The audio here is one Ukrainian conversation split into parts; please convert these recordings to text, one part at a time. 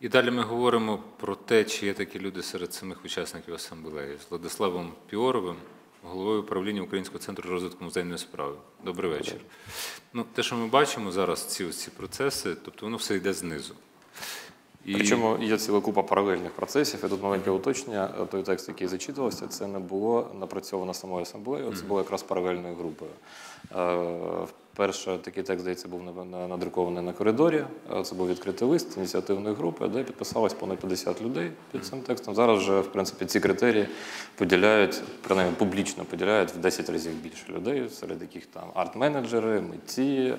І далі ми говоримо про те, чи є такі люди серед самих учасників асамблеї з Владиславом Піоровим, головою управління Українського центру розвитку музейної справи. Добрий вечір. Ну, те, що ми бачимо зараз, ці, ці процеси, тобто воно все йде знизу. І... Причому є ціла купа паралельних процесів. І тут маленьке уточнення. Той текст, який зачитувався, це не було напрацьовано самою асамблеєю, це було якраз паралельною групою. Е, Перше такий текст, здається, був на- на- надрукований на коридорі. Е, Це був відкритий лист ініціативної групи, де підписалось понад 50 людей під цим текстом. Зараз вже, в принципі, ці критерії поділяють, принаймні публічно поділяють в 10 разів більше людей, серед яких там арт-менеджери, митці.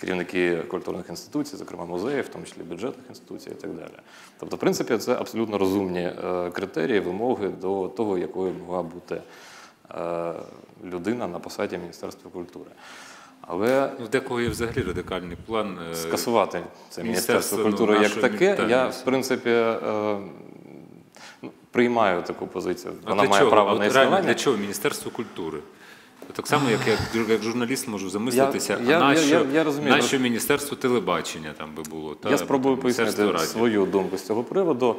Керівники культурних інституцій, зокрема музеїв, в тому числі бюджетних інституцій і так далі. Тобто, в принципі, це абсолютно розумні е, критерії, вимоги до того, якою могла бути е, людина на посаді Міністерства культури. Але Ну, в декого є взагалі радикальний план. е, скасувати це Міністерство, Міністерство ну, культури як таке, я, в принципі, е, ну, приймаю таку позицію. Вона має чого? право От на реально, існування. для чого Міністерство культури? Так само, як, як, як журналіст можу замислитися, Я- я- а нащо, я- я розумію, нащо Міністерство телебачення там би було? Та, Я спробую або пояснити свою думку з цього приводу.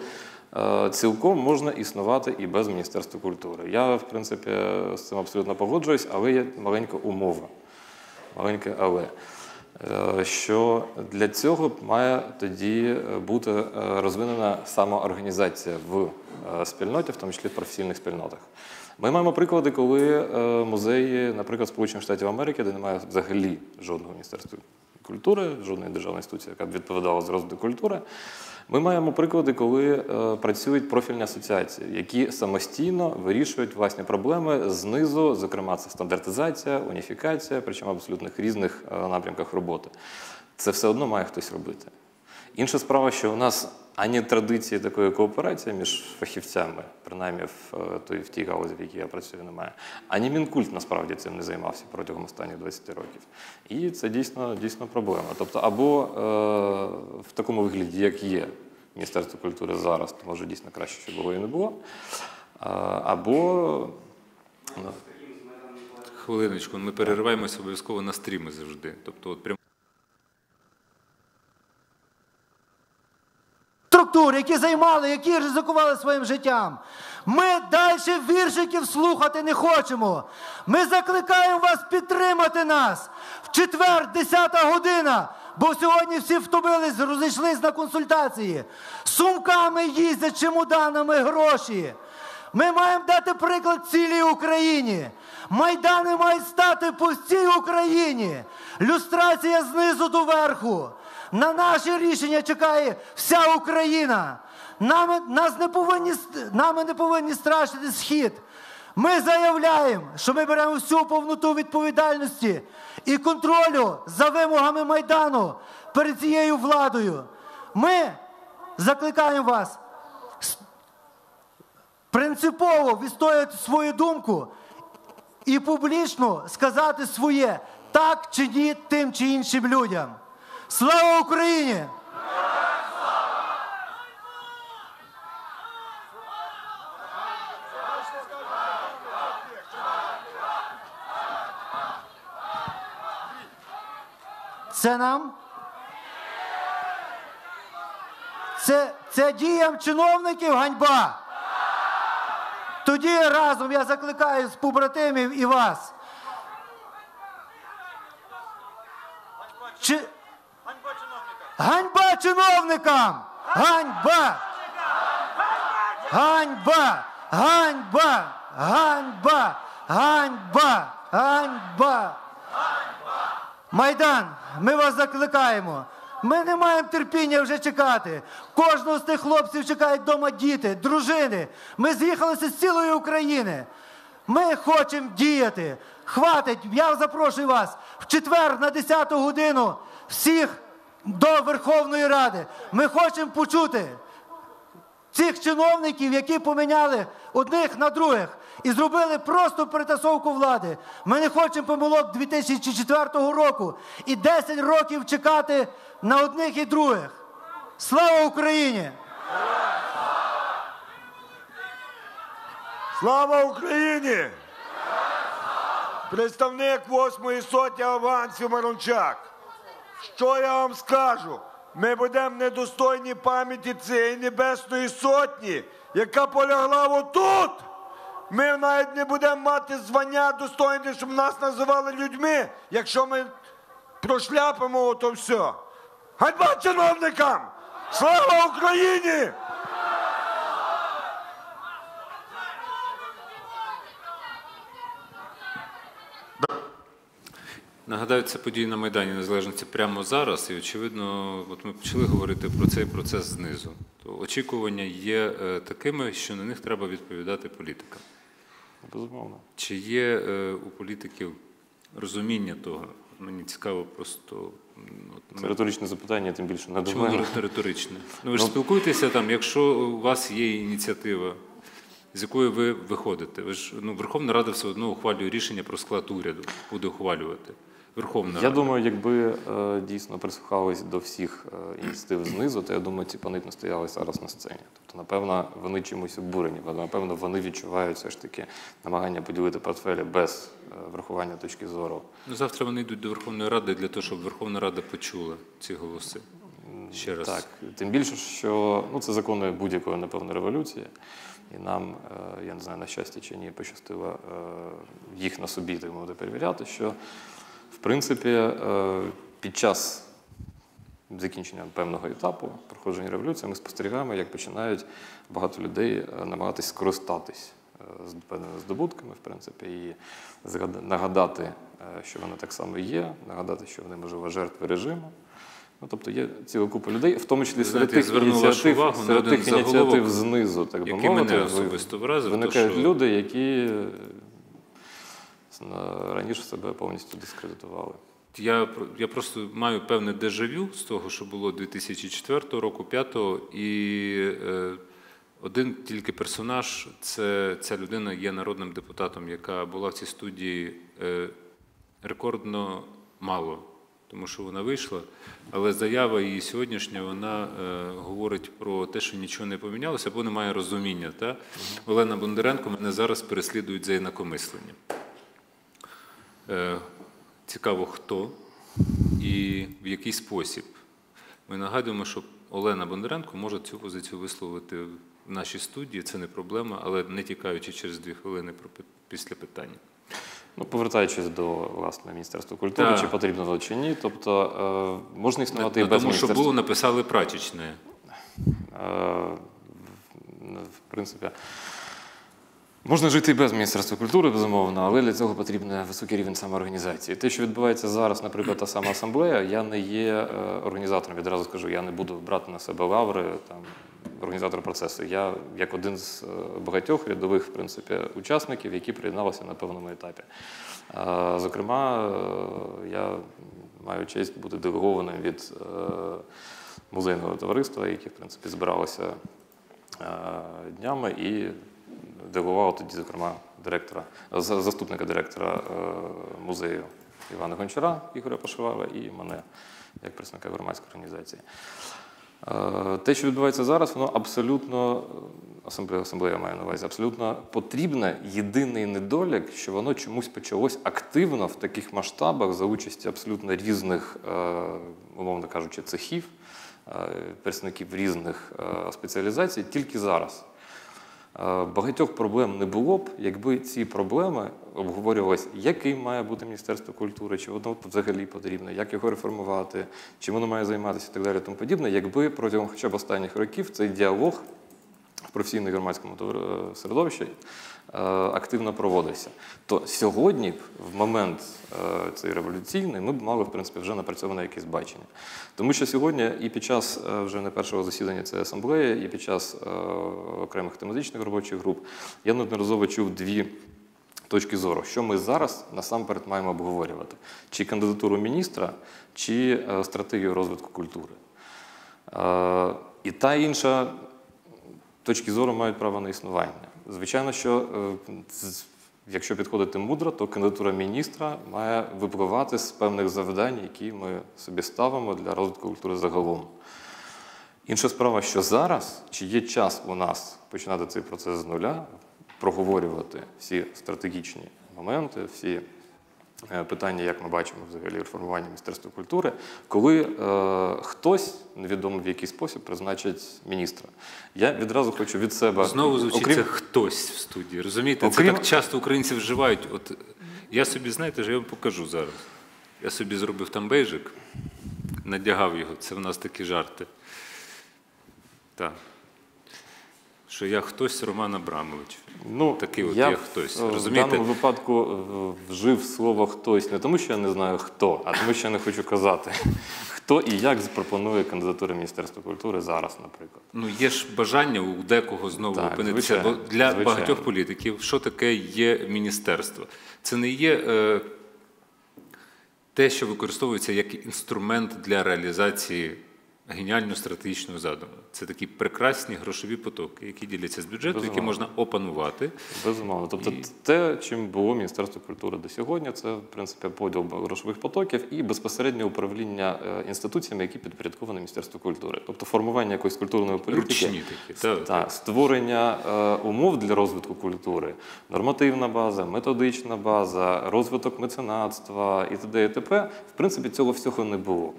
Е, Цілком можна існувати і без Міністерства культури. Я, в принципі, з цим абсолютно погоджуюсь, але є маленька умова. Маленьке але. Е, Що для цього має тоді бути е, розвинена самоорганізація в спільноті, в тому числі в професійних спільнотах. Ми маємо приклади, коли е, музеї, наприклад, Сполучених Штатів Америки, де немає взагалі жодного міністерства культури, жодної державної інституції, яка б відповідала за розвиток культури. Ми маємо приклади, коли е, працюють профільні асоціації, які самостійно вирішують власні проблеми знизу, зокрема, це стандартизація, уніфікація, причому в абсолютних різних е, напрямках роботи. Це все одно має хтось робити. Інша справа, що у нас ані традиції такої кооперації між фахівцями, принаймні в, е, той, в тій галузі, в якій я працюю, немає, ані Мінкульт насправді цим не займався протягом останніх 20 років. І це дійсно, дійсно проблема. Тобто, або е, в такому вигляді, як є Міністерство культури зараз, то може дійсно краще, щоб було і не було. А, або ну, Хвилиночку, ми перериваємося обов'язково на стріми завжди. Тобто, от прям структур, які займали, які ризикували своїм життям. Ми далі віршиків слухати не хочемо. Ми закликаємо вас підтримати нас в четвер, 10 година. Бо сьогодні всі втомились, розійшлись на консультації. Сумками їздять, чемоданами гроші. Ми маємо дати приклад цілій Україні. Майдани мають стати по всій Україні. Люстрація знизу до верху. На наші рішення чекає вся Україна. Нами, нас не повинні, нами не повинні страшити схід. Ми заявляємо, що ми беремо всю повноту відповідальності і контролю за вимогами Майдану перед цією владою. Ми закликаємо вас принципово відстояти свою думку і публічно сказати своє так чи ні тим чи іншим людям. Слава Україні! Це нам? Це, це діям чиновників ганьба. Тоді разом я закликаю з побратимів і вас. Чи... Ганьба чиновникам! Ганьба! Ганьба! Ганьба! Ганьба! Ганьба! Ганьба! Майдан, ми вас закликаємо. Ми не маємо терпіння вже чекати. Кожного з тих хлопців чекають вдома діти, дружини. Ми з'їхалися з цілої України. Ми хочемо діяти. Хватить, я запрошую вас в четвер на 10 годину всіх до Верховної Ради. Ми хочемо почути цих чиновників, які поміняли одних на других і зробили просто перетасовку влади. Ми не хочемо помилок 2004 року і 10 років чекати на одних і других. Слава Україні! Слава Україні! Представник восьмої соті авансів Марончак. Що я вам скажу? ми будемо недостойні пам'яті цієї небесної сотні, яка полягла отут. Ми навіть не будемо мати звання достойне, щоб нас називали людьми, якщо ми прошляпимо ото все. Ганьба чиновникам! Слава Україні! Нагадаю, це події на Майдані Незалежності прямо зараз, і очевидно, от ми почали говорити про цей процес знизу. То очікування є е, такими, що на них треба відповідати політикам. Безумовно. Чи є е, у політиків розуміння того? Мені цікаво просто м, Це риторичне запитання, тим більше не до чому мене. риторичне? Ну ви ж спілкуєтеся там, якщо у вас є ініціатива, з якої ви виходите. Ви ж ну Верховна Рада все одно ухвалює рішення про склад уряду, буде ухвалювати. Верховна Я думаю, якби е, дійсно прислухались до всіх е, ініціатив знизу, то я думаю, ці пани б не стояли зараз на сцені. Тобто, напевно, вони чимось обурені, бо, напевно, вони відчувають все ж таки намагання поділити портфелі без е, врахування точки зору. Ну, завтра вони йдуть до Верховної Ради для того, щоб Верховна Рада почула ці голоси. Ще раз. Так, тим більше, що ну, це закони будь-якої, напевно, революції. І нам, я не знаю, на щастя чи ні, пощастило їх на собі так мовити перевіряти, що принципі е, під час закінчення певного етапу проходження революції ми спостерігаємо, як починають багато людей е, намагатись скористатись е, з певними здобутками, в принципі, і нагадати, що вони так само є, нагадати, що вони, можливо, жертви режиму. Ну, тобто є ціла купа людей, в тому числі серед тих ініціатив, увагу серед тих ініціатив знизу, так би мовити, мене особисто вразив, то що- люди, які раніше себе повністю дискредитували. Я, я просто маю певне дежавю з того, що було 2004 року, 5 і е, один тільки персонаж, це ця людина є народним депутатом, яка була в цій студії е, рекордно мало, тому що вона вийшла. Але заява її сьогоднішня вона е, говорить про те, що нічого не помінялося, або немає розуміння. Та? Олена Бондаренко мене зараз переслідують за інакомисленням. Е, Цікаво, хто і в який спосіб. Ми нагадуємо, що Олена Бондаренко може цю позицію висловити в нашій студії. Це не проблема, але не тікаючи через дві хвилини після питання. Ну, повертаючись до власне Міністерства культури, Так. чи потрібно воно чи ні, тобто е, можна існувати і без тому, що було, написали прачечне. Е, в принципі, можна жити без Міністерства культури, безумовно, але для цього потрібен високий рівень самоорганізації. Те, що відбувається зараз, наприклад, та сама асамблея, я не є е, організатором, відразу скажу, я не буду брати на себе лаври там, організатора процесу. Я як один з е, багатьох рядових в принципі, учасників, які приєдналися на певному етапі. Е, Зокрема, я маю честь бути делегованим від музейного товариства, яке в принципі збиралося е, днями і делегував тоді, зокрема, директора, заступника директора е, музею Івана Гончара Ігоря Пашивала і мене як представника громадської організації. Е, Те, що відбувається зараз, воно абсолютно асамблея, асамблея має на увазі, абсолютно потрібне. Єдиний недолік, що воно чомусь почалось активно в таких масштабах за участі абсолютно різних, е, умовно кажучи, цехів, представників різних спеціалізацій тільки зараз. Е, Багатьох проблем не було б, якби ці проблеми обговорювалися, яким має бути Міністерство культури, чи воно взагалі потрібно, як його реформувати, чим воно має займатися і так далі, тому подібне, якби протягом хоча б останніх років цей діалог в професійно громадському середовищі е, активно проводився. То сьогодні, в момент е, цей революційний, ми б мали в принципі вже напрацьоване якесь бачення. Тому що сьогодні і під час е, вже не першого засідання цієї асамблеї, і під час е, окремих тематичних робочих груп я неодноразово чув дві. Точки зору, що ми зараз насамперед маємо обговорювати: чи кандидатуру міністра, чи е, стратегію розвитку культури. Е, І та інша точки зору мають право на існування. Звичайно, що е, якщо підходити мудро, то кандидатура міністра має випливати з певних завдань, які ми собі ставимо для розвитку культури загалом. Інша справа, що зараз, чи є час у нас починати цей процес з нуля, проговорювати всі стратегічні моменти, всі питання, як ми бачимо взагалі реформування Міністерства культури, коли е, хтось невідомо в який спосіб призначить міністра. Я відразу хочу від себе Знову звучить окрім- це хтось в студії. Розумієте, Окрім- це так часто українці вживають. От я собі, знаєте, я вам покажу зараз. Я собі зробив там бейжик, надягав його. Це в нас такі жарти. Так. Що я хтось Роман Абрамович. Ну, Такий от я в- хтось, В розумієте? даному випадку е, вжив слово хтось не тому, що я не знаю хто, а тому, що я не хочу казати, хто і як запропонує кандидатури Міністерства культури зараз, наприклад. Ну, є ж бажання у декого знову Так, опинитися. звичайно, Бо для звичайно. багатьох політиків, що таке є міністерство? Це не є е, те, що використовується як інструмент для реалізації геніального стратегічного задуму. Це такі прекрасні грошові потоки, які діляться з бюджету, які можна опанувати. Безумовно. Тобто, І- те, чим було Міністерство культури до сьогодні, це в принципі поділ грошових потоків і безпосереднє управління е, інституціями, які підпорядковані Міністерству культури. Тобто формування якоїсь культурної політики. Ручні такі. Та, Та, створення е, умов для розвитку культури, нормативна база, методична база, розвиток меценатства і т.д. і т.п. В принципі, цього всього не було.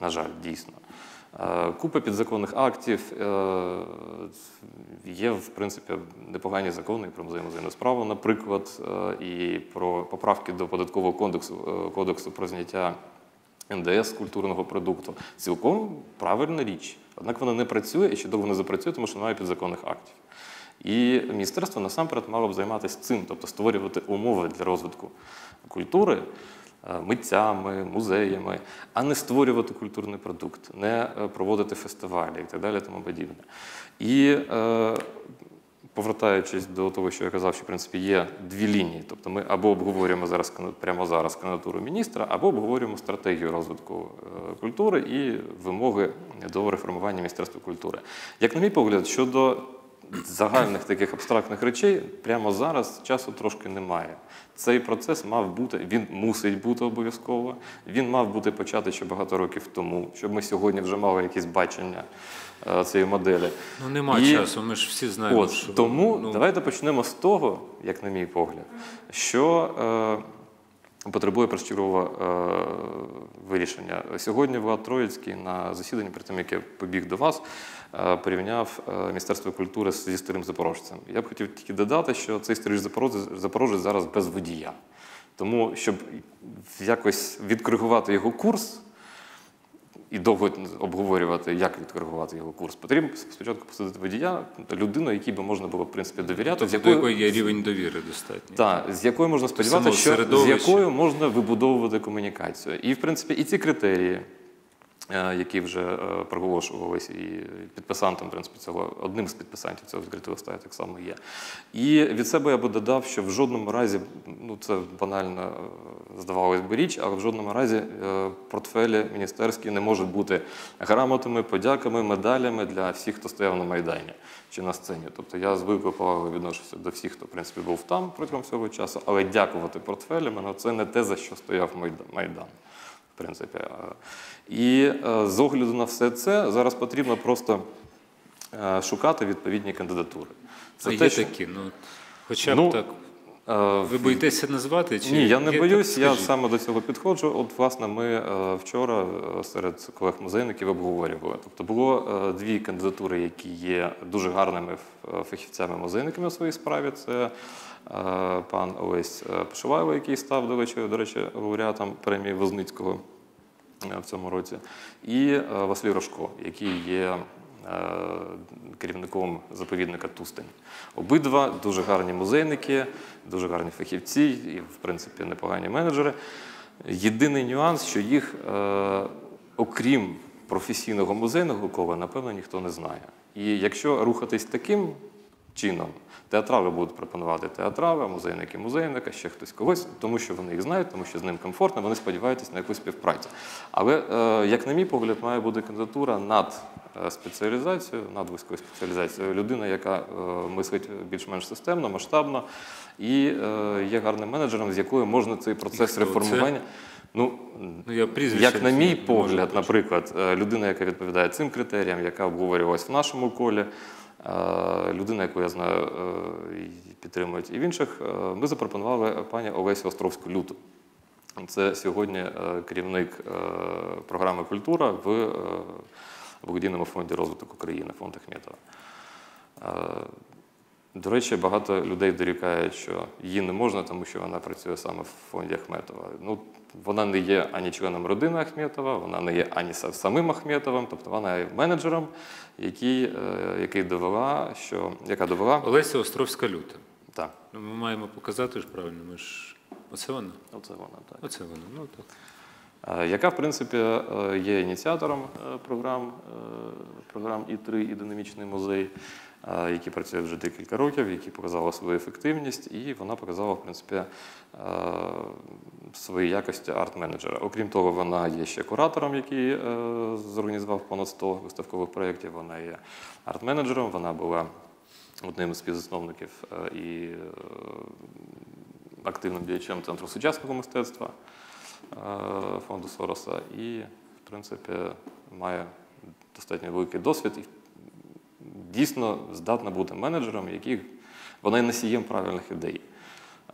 На жаль, дійсно. Е, Купа підзаконних актів, е, є, в принципі, непогані закони про музейну справу, наприклад, е, і про поправки до податкового кодексу, кодексу про зняття НДС культурного продукту. Цілком правильна річ. Однак вона не працює і ще довго не запрацює, тому що немає підзаконних актів. І міністерство насамперед мало б займатися цим, тобто створювати умови для розвитку культури митцями, музеями, а не створювати культурний продукт, не е, проводити фестивалі і так далі, тому подібне. І е, повертаючись до того, що я казав, що в принципі є дві лінії. Тобто ми або обговорюємо зараз прямо зараз кандидатуру міністра, або обговорюємо стратегію розвитку е, культури і вимоги до реформування Міністерства культури. Як на мій погляд, щодо загальних таких абстрактних речей, прямо зараз часу трошки немає. Цей процес мав бути, він мусить бути обов'язково. Він мав бути почати ще багато років тому, щоб ми сьогодні вже мали якесь бачення е, цієї моделі. Ну нема І- часу. Ми ж всі знаємо, От, що тому ну, давайте почнемо з того, як на мій погляд, що е, потребує першочергового е, вирішення. Сьогодні Влад Троїцький на засіданні, перед тим як я побіг до вас, порівняв е, Міністерство культури зі старим запорожцем. Я б хотів тільки додати, що цей старий запорожець, зараз без водія. Тому, щоб якось відкоригувати його курс, і довго обговорювати, як відкоригувати його курс. Потрібно спочатку посадити водія, людину, якій би можна було в принципі довіряти, з до якої є рівень довіри достатній. та, з якою можна сподіватися, що з якою можна вибудовувати комунікацію. І в принципі і ці критерії. Е, Які вже е, проголошувалися, і підписантом, в принципі, цього одним з підписантів цього відкритого листа так само є. І від себе я би додав, що в жодному разі, ну це банально е, здавалось би річ, але в жодному разі портфелі міністерські не можуть бути грамотами, подяками, медалями для всіх, хто стояв на Майдані чи на сцені. Тобто я з великою повагою відношуся до всіх, хто в принципі був там протягом цього часу, але дякувати портфелями ну, це не те, за що стояв Майдан. В принципі. І е, з огляду на все це зараз потрібно просто е, шукати відповідні кандидатури. Це те, є що- такі, ну хоча б Ну, так. е, Ви боїтеся назвати? Чи ні, я не боюсь, я саме до цього підходжу. От, власне, ми вчора серед колег-музейників обговорювали. Тобто було дві кандидатури, які є дуже гарними фахівцями-музейниками у своїй справі. Це пан Олесь Пошивайло, який став, до речі, до речі, лауреатом премії Возницького в цьому році, і е, Василь Рожко, який є е, керівником заповідника Тустень. Обидва дуже гарні музейники, дуже гарні фахівці і, в принципі, непогані менеджери. Єдиний нюанс, що їх, е, окрім професійного музейного кола, напевно, ніхто не знає. І якщо рухатись таким чином, театрали будуть пропонувати театрали, музейники музейника, ще хтось когось, тому що вони їх знають, тому що з ним комфортно, вони сподіваються на якусь співпрацю. Але, е, як на мій погляд, має бути кандидатура над е, спеціалізацією, над вузькою спеціалізацією. Людина, яка е, мислить більш-менш системно, масштабно і є гарним менеджером, з якою можна цей процес реформування. Ну, Ну, я прізвище як на мій погляд, наприклад, людина, яка відповідає цим критеріям, яка обговорювалась в нашому колі, людина, яку я знаю, е, підтримують і в інших, е, ми запропонували пані Олесю Островську Люту. Це сьогодні е, керівник е, програми Культура в е, благодійному фонді розвиток України, фонд Ахметова. Е, До речі, багато людей дорікають, що її не можна, тому що вона працює саме в фонді Ахметова. Ну, вона не є ані членом родини Ахметова, вона не є ані самим Ахметовим, тобто вона є менеджером, який, е, який довела, що, яка довела. Олеся Островська люта. Так, Ну, ми маємо показати ж правильно. Ми ж оце вона. оце вона так. Оце вона. Ну так. Е, яка, в принципі, е, є ініціатором е, програм, програм І3 і динамічний музей, які працює вже декілька років, які показали свою ефективність, і вона показала, в принципі, свої якості арт-менеджера. Окрім того, вона є ще куратором, який зорганізував понад 100 виставкових проєктів. Вона є арт-менеджером, вона була одним із співзасновників і активним діячем Центру сучасного мистецтва фонду Сороса і, в принципі, має достатньо великий досвід і дійсно здатна бути менеджером, який вона є носієм правильних ідей,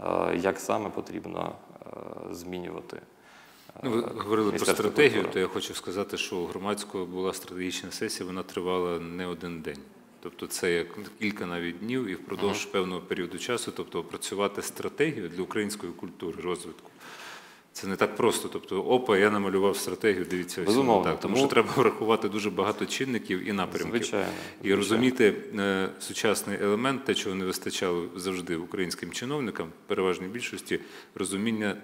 е, як саме потрібно е, змінювати. е, Ну, ви говорили про стратегію, культури. то я хочу сказати, що у громадського була стратегічна сесія, вона тривала не один день. Тобто це як кілька навіть днів і впродовж певного періоду часу, тобто опрацювати стратегію для української культури, розвитку. Це не так просто. Тобто, опа, я намалював стратегію, дивіться, ось воно так. Тому що треба врахувати дуже багато чинників і напрямків. Звичайно, І звичайно. розуміти е, сучасний елемент, те, чого не вистачало завжди українським чиновникам, переважній більшості, розуміння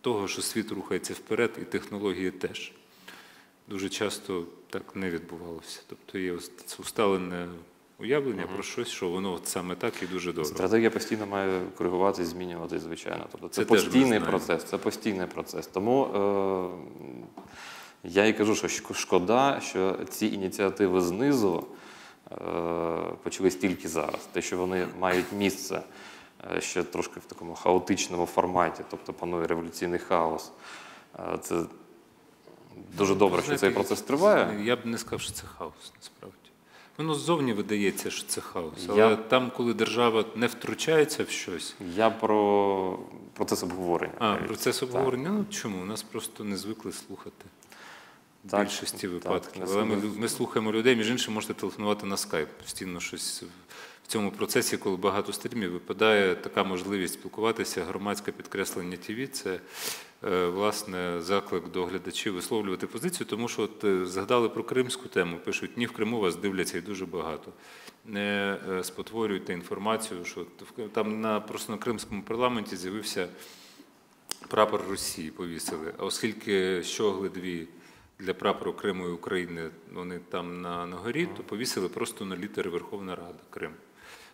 того, що світ рухається вперед, і технології теж. Дуже часто так не відбувалося. Тобто є усталене уявлення про щось, що воно от саме так і дуже добре. Стратегія постійно має коригуватись, змінюватись, звичайно. Тобто це, Це постійний процес, це постійний процес. Тому е, я і кажу, що шкода, що ці ініціативи знизу е, почались тільки зараз. Те, що вони мають місце е, ще трошки в такому хаотичному форматі, тобто панує революційний хаос. Е, це дуже добре, що цей процес триває. Я б не сказав, що це хаос, насправді. Воно ззовні видається, що це хаос. Але Я- там, коли держава не втручається в щось, Я про процес обговорення. а навіть. процес Так. обговорення, ну чому? Нас просто не звикли слухати. В більшості випадків. не Але ми, ми слухаємо людей, між іншим, можете телефонувати на скайп. Постійно щось в цьому процесі, коли багато стрімів, випадає така можливість спілкуватися. Громадське підкреслення ТВ це власне заклик до глядачів висловлювати позицію, тому що от е, згадали про кримську тему. Пишуть, ні, в Криму вас дивляться і дуже багато. Не е, спотворюйте інформацію, що там на просто на кримському парламенті з'явився прапор Росії повісили. А оскільки щогли дві для прапору Криму і України вони там на, на горі, то повісили просто на літери Верховна Рада Крим,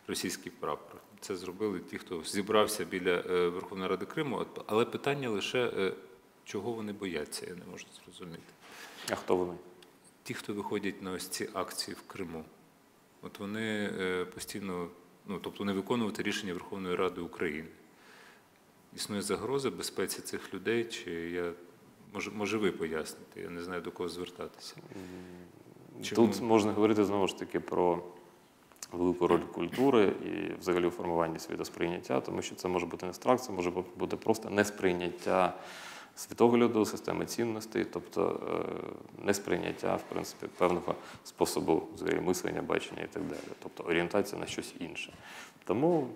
російський прапор. Це зробили ті, хто зібрався біля е, Верховної Ради Криму. Але питання лише, е, чого вони бояться, я не можу зрозуміти. А хто вони? Ті, хто виходять на ось ці акції в Криму, от вони е, постійно, ну тобто не виконувати рішення Верховної Ради України. Існує загроза безпеці цих людей, чи я може, може ви поясните? Я не знаю до кого звертатися. Чому? Тут можна говорити знову ж таки про велику роль культури і взагалі у формуванні світосприйняття, тому що це може бути не страх, це може бути просто несприйняття світогляду, системи цінностей, тобто е, несприйняття, в принципі, певного способу взагалі мислення, бачення і так далі. Тобто орієнтація на щось інше. Тому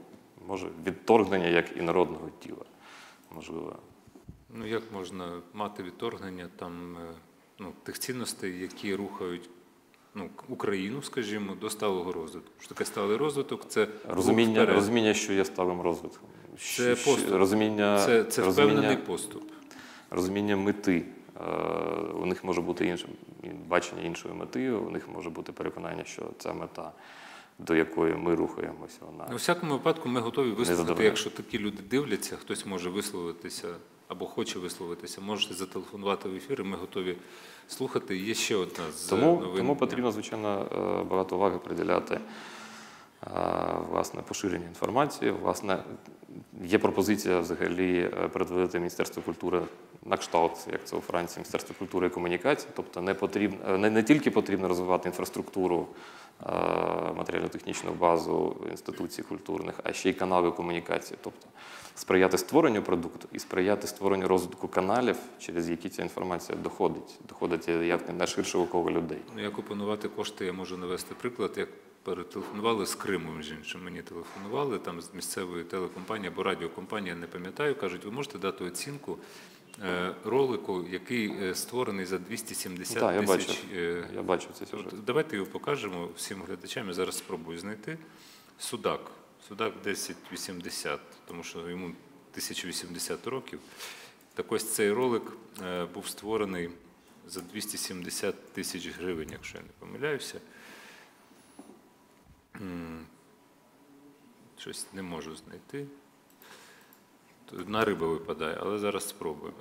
може відторгнення як і народного тіла, можливо. Ну як можна мати відторгнення там е, ну, тих цінностей, які рухають ну, Україну, скажімо, до сталого розвитку? Що таке сталий розвиток? Це Розуміння, розуміння, що є сталим розвитком. Це поступ. Розуміння, Це, це розуміння, впевнений поступ. розуміння мети. Е, У них може бути інше бачення іншої мети, у них може бути переконання, що ця мета, до якої ми рухаємося, вона у всякому випадку ми готові висловити, якщо такі люди дивляться, хтось може висловитися або хоче висловитися, можете зателефонувати в ефір, і ми готові слухати. Є ще одна з Тому, новин. тому потрібно, звичайно, е, багато уваги приділяти е, власне поширенню інформації. Власне, є пропозиція взагалі е, перетворити Міністерство культури на кшталт, як це у Франції, Міністерство культури і комунікацій. Тобто не потрібно не, не тільки потрібно розвивати інфраструктуру матеріально-технічну базу інституцій культурних, а ще й канали комунікації. Тобто сприяти створенню продукту і сприяти створенню розвитку каналів, через які ця інформація доходить, доходить як на ширшого коло людей. Ну, як опанувати кошти, я можу навести приклад. Як перетелефонували з Криму, між іншим, мені телефонували там з місцевої телекомпанії або радіокомпанії, я не пам'ятаю, кажуть, ви можете дати оцінку е, ролику, який е, створений за 270 Так, я тисяч. бачив. е, Я бачив цей сюжет. Давайте його покажемо всім глядачам. Я зараз спробую знайти. Судак. Судак 1080, тому що йому 1080 років. Так ось цей ролик е, був створений за 270 тисяч гривень, якщо я не помиляюся. Щось не можу знайти. Одна риба випадає, але зараз спробуємо.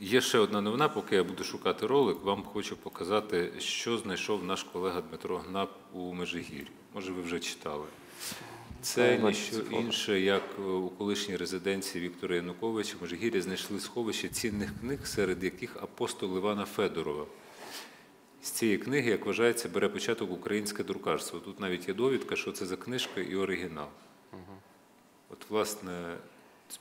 Є ще одна новина, поки я буду шукати ролик, вам хочу показати, що знайшов наш колега Дмитро Гнап у Межигір'ї. Може, ви вже читали. Це ніщо інше, як е, у колишній резиденції Віктора Януковича в Межигір'ї знайшли сховище цінних книг, серед яких апостол Івана Федорова. З цієї книги, як вважається, бере початок українське друкарство. Тут навіть є довідка, що це за книжка і оригінал. От, власне,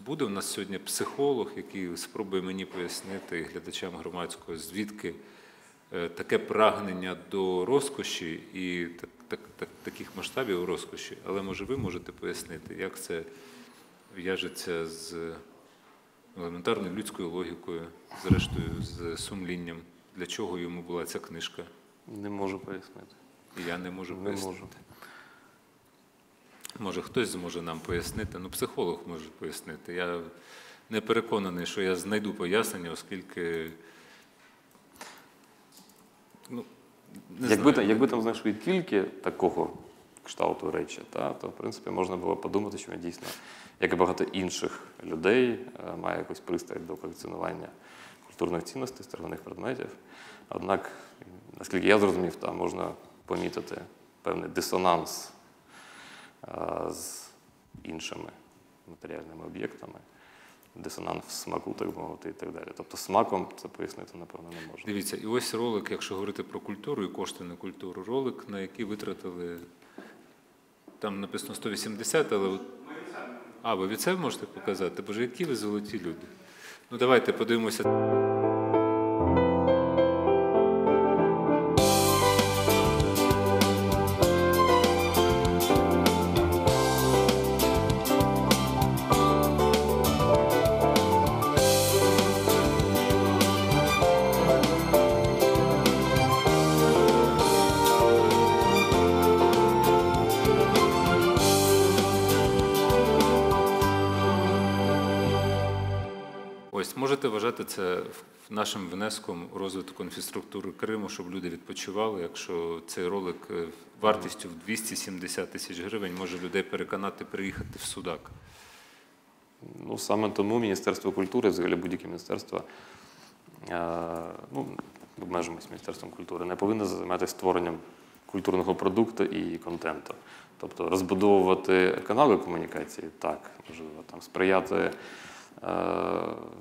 буде у нас сьогодні психолог, який спробує мені пояснити глядачам громадського, звідки е, таке прагнення до розкоші і так, так, так, таких масштабів розкоші. Але може ви можете пояснити, як це в'яжеться з елементарною людською логікою, зрештою, з сумлінням, для чого йому була ця книжка. Не можу пояснити. Я не можу Не пояснити. можу. Може, хтось зможе нам пояснити. Ну, психолог може пояснити. Я не переконаний, що я знайду пояснення, оскільки. Ну, не Якби, знаю. там, якби там знайшли тільки такого кшталту речі, та, то в принципі можна було подумати, що він дійсно, як і багато інших людей, е, має якусь пристрасть до колекціонування культурних цінностей, старовинних предметів. Однак, наскільки я зрозумів, там можна помітити певний дисонанс е, з іншими матеріальними об'єктами, дисонанс смаку, так мовити, і так далі. Тобто смаком це пояснити, напевно, не можна. Дивіться, і ось ролик, якщо говорити про культуру і кошти на культуру, ролик, на який витратили. Там написано 180, але. А, ви від себе можете показати? Боже, які ви золоті люди. Ну давайте подивимося. Ось можете вважати це нашим внеском у розвитку інфраструктури Криму, щоб люди відпочивали. Якщо цей ролик е, вартістю в 270 тисяч гривень може людей переконати приїхати в Судак. Ну, саме тому Міністерство культури, взагалі будь-яке міністерство, е, ну, обмежимось Міністерством культури, не повинно займатися створенням культурного продукту і контенту. Тобто розбудовувати канали комунікації, так, можливо, там сприяти е,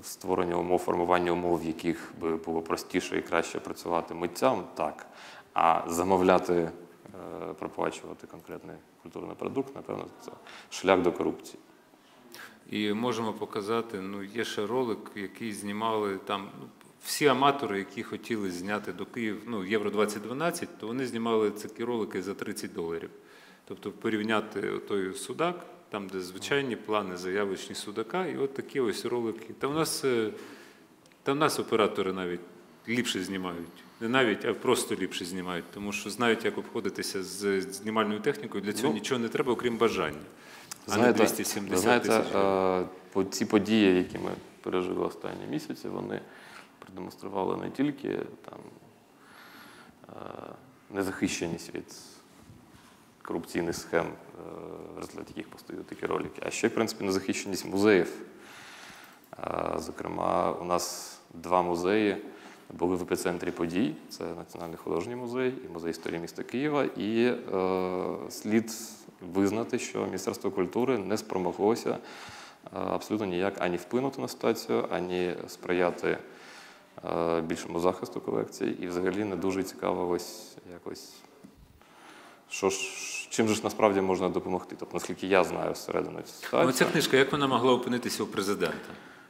створенню умов, формуванню умов, в яких би було простіше і краще працювати митцям, так. А замовляти, е, проплачувати конкретний культурний продукт, напевно, це шлях до корупції. І можемо показати, ну є ще ролик, який знімали там ну, всі аматори, які хотіли зняти до Київ, ну, Євро 2012, то вони знімали такі ролики за 30 доларів. Тобто порівняти той судак, там, де звичайні плани заявочні судака, і от такі ось ролики. Та в нас, е, та в нас оператори навіть ліпше знімають. Не навіть, а просто ліпше знімають, тому що знають, як обходитися з знімальною технікою. Для цього Ну, нічого не треба, окрім бажання. а не 270 знаєте, тисяч. е, ці події, які ми пережили останні місяці, вони продемонстрували не тільки там, е, незахищеність від корупційних схем, е, в результаті яких постають такі ролики, а ще, в принципі, незахищеність музеїв. Е, Зокрема, у нас два музеї були в епіцентрі подій: це Національний художній музей і музей історії міста Києва. І е, слід визнати, що Міністерство культури не спромоглося е, абсолютно ніяк ані вплинути на ситуацію, ані сприяти е, більшому захисту колекцій, і взагалі не дуже цікавилось якось що ж, чим же ж насправді можна допомогти? Тобто, наскільки я знаю зсередини Ну, ця книжка, як вона могла опинитися у президента?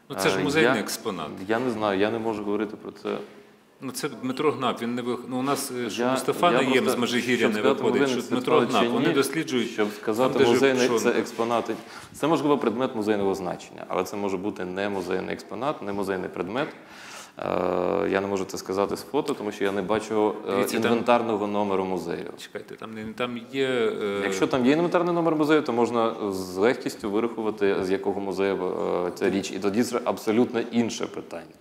Ну це ж Е, музейний я- експонат. Я не знаю, я не можу говорити про це. Ну це Дмитро Гнап. Він не вих... Ну у нас е, що Я- Мустафа я Наєм з Межигір'я не виходить, що Дмитро Гнап. Вони досліджують. Щоб сказати, там, музейний Жив це експонати. Це можливо предмет музейного значення, але це може бути не музейний експонат, не музейний предмет. Е, Я не можу це сказати з фото, тому що я не бачу е, Дивіться, інвентарного номеру музею. Чекайте, там не там є. е, Якщо там є інвентарний номер музею, то можна з легкістю вирахувати, з якого музею ця річ, і тоді це абсолютно інше питання.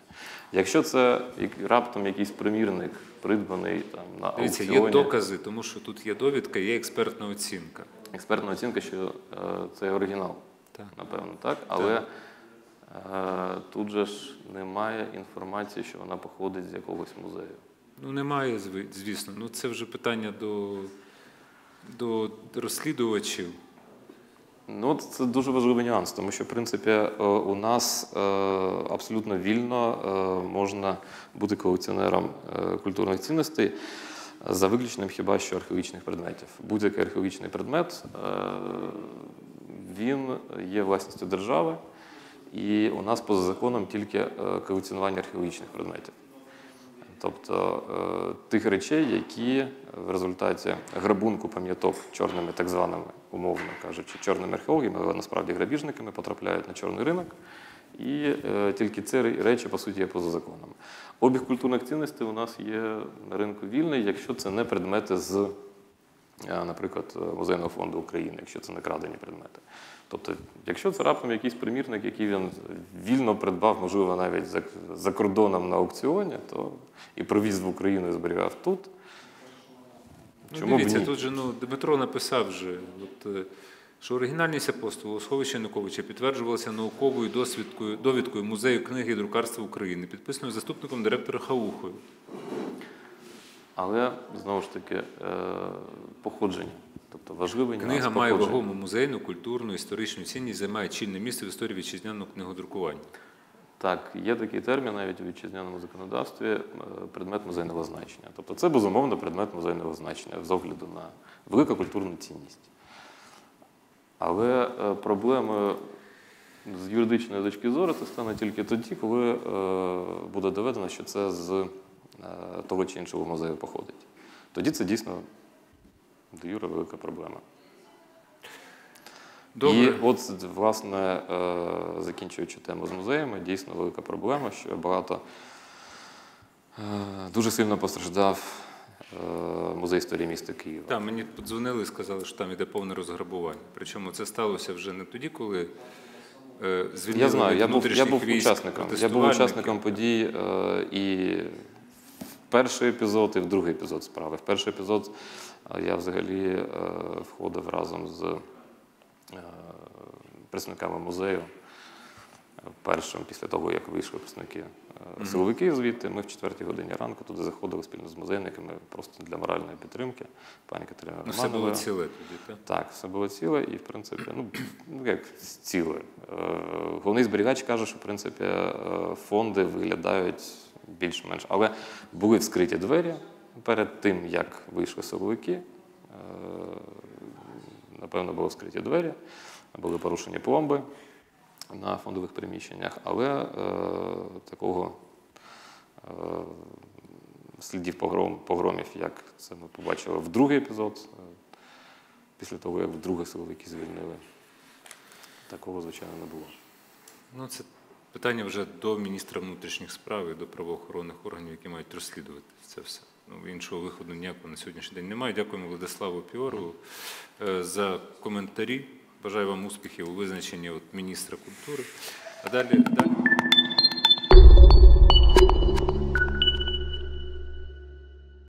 Якщо це раптом якийсь примірник, придбаний там на Дивіться, аукціоні, є докази, тому що тут є довідка, є експертна оцінка. експертна оцінка, що це оригінал, Так. напевно, так. Але е, тут же ж немає інформації, що вона походить з якогось музею. Ну немає, звісно. Ну це вже питання до, до розслідувачів. Ну, це дуже важливий нюанс, тому що, в принципі, е, у нас е, абсолютно вільно е, можна бути колекціонером е, культурних цінностей за виключенням хіба що археологічних предметів. Будь-який археологічний предмет е, він є власністю держави, і у нас поза законом тільки е, колекціонування археологічних предметів. Тобто е, тих речей, які в результаті грабунку пам'яток чорними, так званими, умовно кажучи, чорними археологами, але насправді грабіжниками потрапляють на чорний ринок, і е, тільки ці речі, по суті, є поза законом. Обіг культурних цінностей у нас є на ринку вільний, якщо це не предмети з, наприклад, Музейного фонду України, якщо це не крадені предмети. Тобто, якщо це раптом якийсь примірник, який він вільно придбав, можливо, навіть за, за кордоном на аукціоні, то і привіз в Україну і зберігав тут. Ну, Чому б дивіться, ні? тут же ну, Дмитро написав вже, от, е, що оригінальність апостолу сховища Януковича підтверджувалася науковою довідкою музею книги і друкарства України, підписаною заступником директора Хаухою. Але знову ж таки, е, походження. Тобто важливий Книга має вагому музейну, культурну, історичну цінність, займає чільне місце в історії вітчизняного книгодрукування. Так, є такий термін навіть у вітчизняному законодавстві е, предмет музейного значення. Тобто це безумовно предмет музейного значення з огляду на велику культурну цінність. Але е, проблемою з юридичної точки зору це стане тільки тоді, коли буде доведено, що це з того чи іншого музею походить. Тоді це дійсно до юра велика проблема. Добре. І от, власне, е, закінчуючи тему з музеями, дійсно велика проблема, що багато е, дуже сильно постраждав е, музей історії міста Києва. Так, мені подзвонили і сказали, що там іде повне розграбування. Причому це сталося вже не тоді, коли е, звільнили Я знаю, я був, я був учасником. Я був учасником подій е, і перший епізод, і в другий епізод справи. В перший епізод е, я взагалі е, входив разом з е, представниками музею. Першим, після того, як вийшли представники силовиків звідти, ми в четвертій годині ранку туди заходили спільно з музейниками просто для моральної підтримки. Пані Катерина Ну, все було ціле тоді, так? Так, все було ціле, і в принципі, ну, ну як ціле. Головний зберігач каже, що в принципі фонди виглядають більш-менш. Але були вскриті двері перед тим, як вийшли силовики. Е, Напевно, були вскриті двері, були порушені пломби на фондових приміщеннях, але е, такого е, слідів погром, погромів, як це ми побачили в другий епізод, після того, як вдруге силовики звільнили. Такого, звичайно, не було. Ну, це питання вже до міністра внутрішніх справ і до правоохоронних органів, які мають розслідувати це все. Ну, іншого виходу ніякого на сьогоднішній день немає. Дякуємо Владиславу Піорову е, за коментарі. Бажаю вам успіхів у визначенні от, міністра культури. А далі, далі